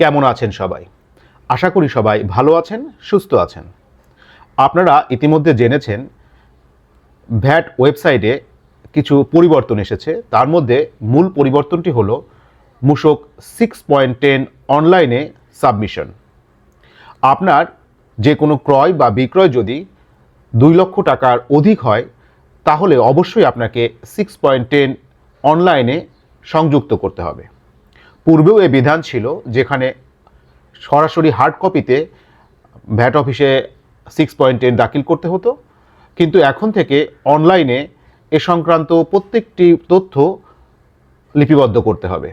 কেমন আছেন সবাই? আশা করি সবাই ভালো আছেন, সুস্থ আছেন। আপনারা ইতিমধ্যে জেনেছেন, ভ্যাট ওয়েবসাইটে কিছু পরিবর্তন এসেছে। তার মধ্যে মূল পরিবর্তনটি হলো মূসক সিক্স পয়েন্ট টেন অনলাইনে সাবমিশন। আপনার যে কোনো ক্রয় বা বিক্রয় যদি দুই লক্ষ টাকার অধিক হয়, তাহলে অবশ্যই আপনাকে সিক্স পয়েন্ট টেন অনলাইনে সংযুক্ত করতে হবে। পূর্বেও এ বিধান ছিল যেখানে সরাসরি হার্ড কপিতে ভ্যাট অফিসে সিক্স পয়েন্ট টেন দাখিল করতে হতো। কিন্তু এখন থেকে অনলাইনে এ সংক্রান্ত প্রত্যেকটি তথ্য লিপিবদ্ধ করতে হবে।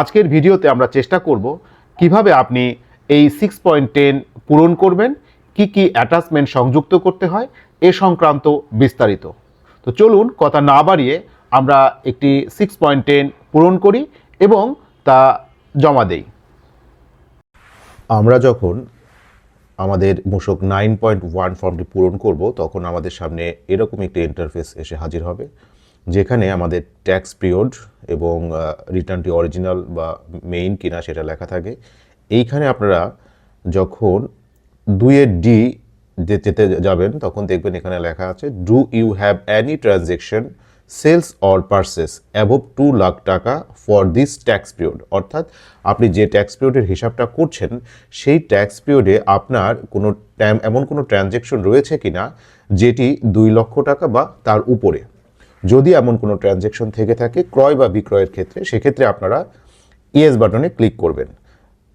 আজকের ভিডিওতে আমরা চেষ্টা করব কীভাবে আপনি এই সিক্স পয়েন্ট টেন পূরণ করবেন, কি কি অ্যাটাচমেন্ট সংযুক্ত করতে হয়, এ সংক্রান্ত বিস্তারিত। তো চলুন কথা না বাড়িয়ে আমরা একটি সিক্স পয়েন্ট টেন পূরণ করি এবং তা জমা দেই। আমরা যখন আমাদের মূসক নাইন পয়েন্ট ওয়ান ফর্মটি পূরণ করব, তখন আমাদের সামনে এরকম একটি ইন্টারফেস এসে হাজির হবে, যেখানে আমাদের ট্যাক্স পিরিয়ড এবং রিটার্নটি অরিজিনাল বা মেইন কিনা সেটা লেখা থাকে। এইখানে আপনারা যখন দুইয়ের ডি যেতে যাবেন, তখন দেখবেন এখানে লেখা আছে do you have any transaction sales or purchase above two lakh টাকা ফর দিস ট্যাক্স পিরিয়ড। অর্থাৎ আপনি যে ট্যাক্স পিরিয়ডের হিসাবটা করছেন, সেই ট্যাক্স পিরিয়ডে আপনার কোনো এমন কোনো ট্রানজ্যাকশন রয়েছে কি না যেটি দুই লক্ষ টাকা বা তার উপরে। যদি এমন কোনো ট্রানজ্যাকশন থেকে থাকে, ক্রয় বা বিক্রয়ের ক্ষেত্রে, সেক্ষেত্রে আপনারা ইয়েস বাটনে ক্লিক করবেন।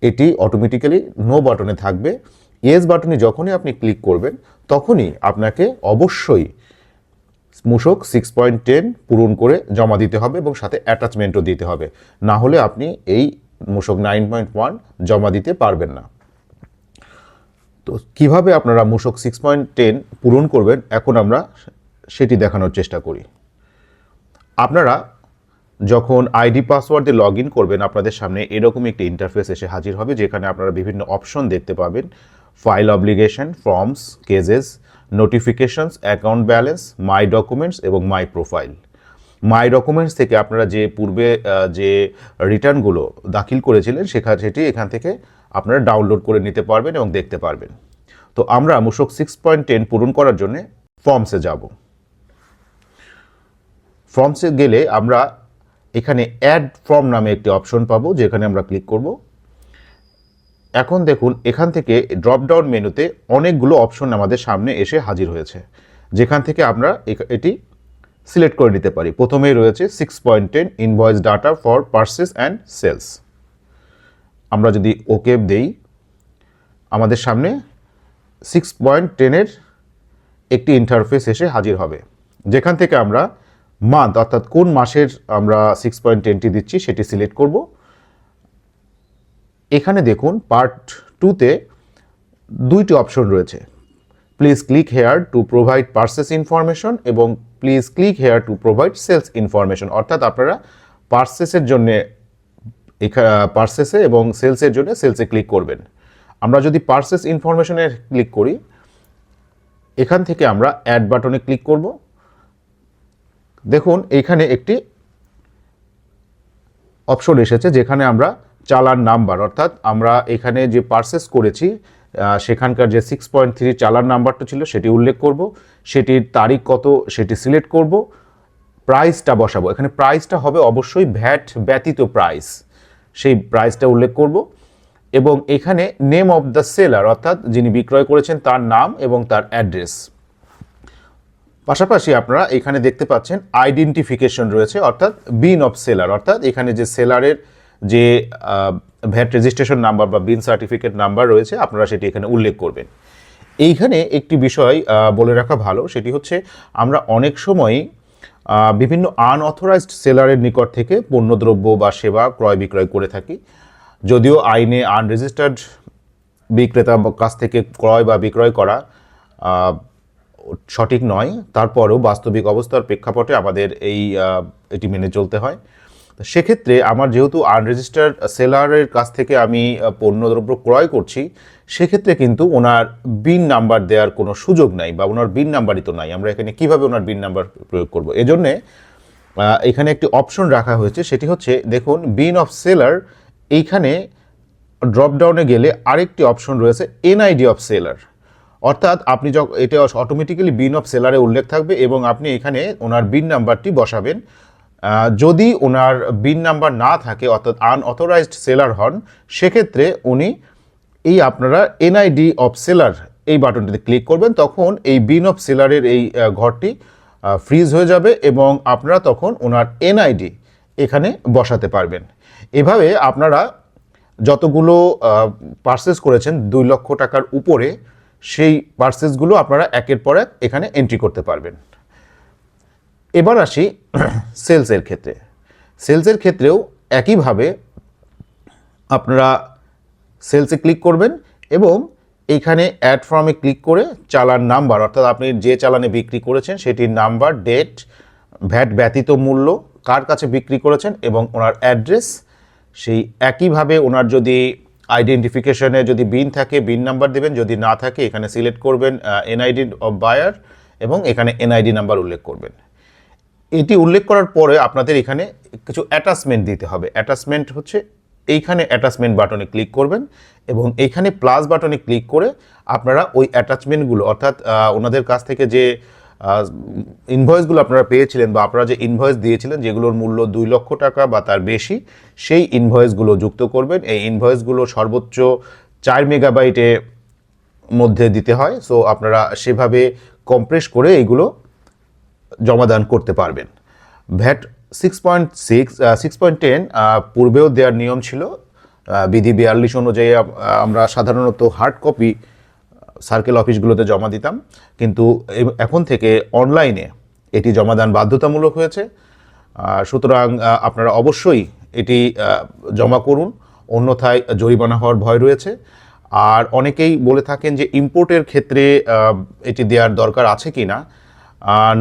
এটি অটোমেটিক্যালি নো বাটনে থাকবে। ইয়েস বাটনে যখনই আপনি ক্লিক করবেন, তখনই আপনাকে অবশ্যই মূসক সিক্স পয়েন্ট টেন পূরণ করে জমা দিতে হবে এবং সাথে অ্যাটাচমেন্টও দিতে হবে। না হলে আপনি এই মূসক নাইন পয়েন্ট ওয়ান জমা দিতে পারবেন না। তো কীভাবে আপনারা মূসক সিক্স পয়েন্ট টেন পূরণ করবেন, এখন আমরা সেটি দেখানোর চেষ্টা করি। আপনারা যখন আইডি পাসওয়ার্ড দিয়ে লগ ইন করবেন, আপনাদের সামনে এরকম একটি ইন্টারফেস এসে হাজির হবে, যেখানে আপনারা বিভিন্ন অপশন দেখতে পাবেন file obligation forms cases notifications account balance my documents এবং মাই প্রোফাইল মাই ডকুমেন্টস থেকে আপনারা যে পূর্বে যে রিটার্নগুলো দাখিল করেছিলেন সেখানে সেটি এখান থেকে আপনারা ডাউনলোড করে নিতে পারবেন এবং দেখতে পারবেন। তো আমরা মূসক সিক্স পয়েন্ট টেন পূরণ করার জন্যে ফর্মসে যাব। ফর্মসে গেলে আমরা এখানে অ্যাড ফর্ম নামে একটি অপশন পাবো, যেখানে আমরা ক্লিক করব। এখন দেখুন, এখান থেকে ড্রপ ডাউন মেনুতে অনেকগুলো অপশন আমাদের সামনে এসে হাজির হয়েছে। যেখান থেকে আমরা এটি সিলেক্ট করে নিতে পারি। প্রথমেই রয়েছে six point ten invoice data for purchase and sales আমরা যদি ওকে দেই, আমাদের সামনে সিক্স পয়েন্ট টেনের একটি ইন্টারফেস এসে হাজির হবে। যেখান থেকে আমরা মান্থ অর্থাৎ কোন মাসের আমরা সিক্স পয়েন্ট টেনটি দিচ্ছি, সেটি সিলেক্ট করব। এখানে দেখুন পার্ট টুতে দুইটি অপশন রয়েছে। Please click here to provide purchase information এবং please click here to provide sales information অর্থাৎ আপনারা পার্সেসের জন্যে পার্সেসে এবং সেলসের জন্য সেলসে ক্লিক করবেন। আমরা যদি পার্সেস ইনফরমেশনে ক্লিক করি, এখান থেকে আমরা অ্যাড বাটনে ক্লিক করব। দেখুন, এখানে একটি অপশন এসেছে যেখানে আমরা চালান নাম্বার, অর্থাৎ আমরা এখানে যে পার্সেস করেছি সেখানকার যে সিক্স পয়েন্ট থ্রি চালান নাম্বারটা ছিল সেটি উল্লেখ করব, সেটির তারিখ কত সেটি সিলেক্ট করব প্রাইসটা বসাবো। এখানে প্রাইসটা হবে অবশ্যই ভ্যাট ব্যতীত প্রাইস সেই প্রাইসটা উল্লেখ করব। এবং এখানে নেম অফ দ্য সেলার অর্থাৎ যিনি বিক্রয় করেছেন তার নাম এবং তার অ্যাড্রেস পাশাপাশি আপনারা এখানে দেখতে পাচ্ছেন আইডেন্টিফিকেশন রয়েছে, অর্থাৎ বিন অফ সেলার অর্থাৎ এখানে যে সেলারের যে ভ্যাট রেজিস্ট্রেশন নাম্বার বা বিন সার্টিফিকেট নাম্বার রয়েছে, আপনারা সেটি এখানে উল্লেখ করবেন। এইখানে একটি বিষয় বলে রাখা ভালো, সেটি হচ্ছে আমরা অনেক সময় বিভিন্ন আনঅথরাইজড সেলারের নিকট থেকে পণ্যদ্রব্য বা সেবা ক্রয় বিক্রয় করে থাকি। যদিও আইনে আনরেজিস্টার্ড বিক্রেতা কাছ থেকে ক্রয় বা বিক্রয় করা সঠিক নয়। তারপরেও বাস্তবিক অবস্থার প্রেক্ষাপটে আমাদের এই এটি মেনে চলতে হয়। সেক্ষেত্রে আমার যেহেতু আনরেজিস্টার্ড সেলারের কাছ থেকে আমি পণ্যদ্রব্য ক্রয় করছি, সেক্ষেত্রে কিন্তু ওনার বিন নাম্বার দেওয়ার কোনো সুযোগ নাই বা ওনার বিন নাম্বারই তো নাই। আমরা এখানে কীভাবে ওনার বিন নাম্বার প্রয়োগ করব? এজন্যে এখানে একটি অপশন রাখা হয়েছে, সেটি হচ্ছে, দেখুন বিন অফ সেলার এইখানে ড্রপডাউনে গেলে আরেকটি অপশন রয়েছে এনআইডি অফ সেলার অর্থাৎ আপনি যখন এটা অটোমেটিক্যালি বিন অফ সেলারে উল্লেখ থাকবে এবং আপনি এখানে ওনার বিন নাম্বারটি বসাবেন। যদি ওনার বিন নাম্বার না থাকে, অর্থাৎ আনঅথরাইজড সেলার হন, সেক্ষেত্রে উনি এই আপনারা এনআইডি অফ সেলার এই বাটনটিতে ক্লিক করবেন, তখন এই বিন অফ সেলারের এই ঘরটি ফ্রিজ হয়ে যাবে এবং আপনারা তখন ওনার এনআইডি এখানে বসাতে পারবেন। এভাবে আপনারা যতগুলো পার্সেস করেছেন, দুই লক্ষ টাকার উপরে, সেই পার্সেসগুলো আপনারা একের পর এক এখানে এন্ট্রি করতে পারবেন। এবার আসি সেলসের ক্ষেত্রে। সেলসের ক্ষেত্রেও একইভাবে আপনারা সেলসে ক্লিক করবেন এবং এইখানে অ্যাড ফর্মে ক্লিক করে চালান নাম্বার, অর্থাৎ আপনি যে চালানে বিক্রি করেছেন সেটির নাম্বার, ডেট, ভ্যাট ব্যতীত মূল্য, কার কাছে বিক্রি করেছেন এবং ওনার অ্যাড্রেস। সেই একইভাবে ওনার যদি আইডেন্টিফিকেশনে যদি বিন থাকে, বিন নাম্বার দেবেন, যদি না থাকে, এখানে সিলেক্ট করবেন এনআইডি অফ বায়ার এবং এখানে এনআইডি নাম্বার উল্লেখ করবেন। এটি উল্লেখ করার পরে আপনাদের এখানে কিছু অ্যাটাচমেন্ট দিতে হবে। অ্যাটাচমেন্ট হচ্ছে এইখানে অ্যাটাচমেন্ট বাটনে ক্লিক করবেন এবং এইখানে প্লাস বাটনে ক্লিক করে আপনারা ওই অ্যাটাচমেন্টগুলো অর্থাৎ ওনাদের কাছ থেকে যে ইনভয়েসগুলো আপনারা পেয়েছিলেন বা আপনারা যে ইনভয়েস দিয়েছিলেন যেগুলোর মূল্য দুই লক্ষ টাকা বা তার বেশি, সেই ইনভয়েসগুলো যুক্ত করবেন। এই ইনভয়েসগুলো সর্বোচ্চ চার মেগাবাইটে মধ্যে দিতে হয়। সো আপনারা সেভাবে কম্প্রেস করে এইগুলো জমাদান করতে পারবেন। VAT six point six six point ten পূর্বেও দেওয়ার নিয়ম ছিল। বিধি বিয়াল্লিশ অনুযায়ী আমরা সাধারণত হার্ড কপি সার্কেল অফিসগুলোতে জমা দিতাম। কিন্তু এখন থেকে অনলাইনে এটি জমাদান বাধ্যতামূলক হয়েছে। সুতরাং আপনারা অবশ্যই এটি জমা করুন। অন্যথায় জরিমানা হওয়ার ভয় রয়েছে। আর অনেকেই বলে থাকেন যে ইম্পোর্টের ক্ষেত্রে এটি দেওয়ার দরকার আছে কি না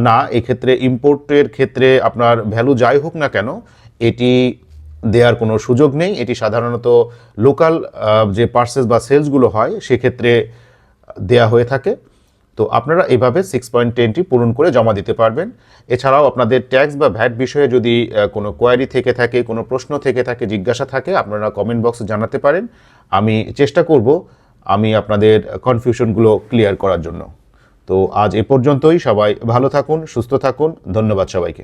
না, এক্ষেত্রে ইম্পোর্টের ক্ষেত্রে আপনার ভ্যালু যাই হোক না কেন, এটি দেওয়ার কোনো সুযোগ নেই। এটি সাধারণত লোকাল যে পার্সেস বা সেলসগুলো হয়, সেক্ষেত্রে দেয়া হয়ে থাকে। তো আপনারা এইভাবে সিক্স পয়েন্ট টেনটি পূরণ করে জমা দিতে পারবেন। এছাড়াও আপনাদের ট্যাক্স বা ভ্যাট বিষয়ে যদি কোনো কোয়ারি থেকে থাকে, কোনো প্রশ্ন থেকে থাকে, জিজ্ঞাসা থাকে, আপনারা কমেন্ট বক্সে জানাতে পারেন। আমি চেষ্টা করব, আমি আপনাদের কনফিউশনগুলো ক্লিয়ার করার জন্য। তো আজ এ পর্যন্তই। সবাই ভালো থাকুন সুস্থ থাকুন। ধন্যবাদ সবাইকে।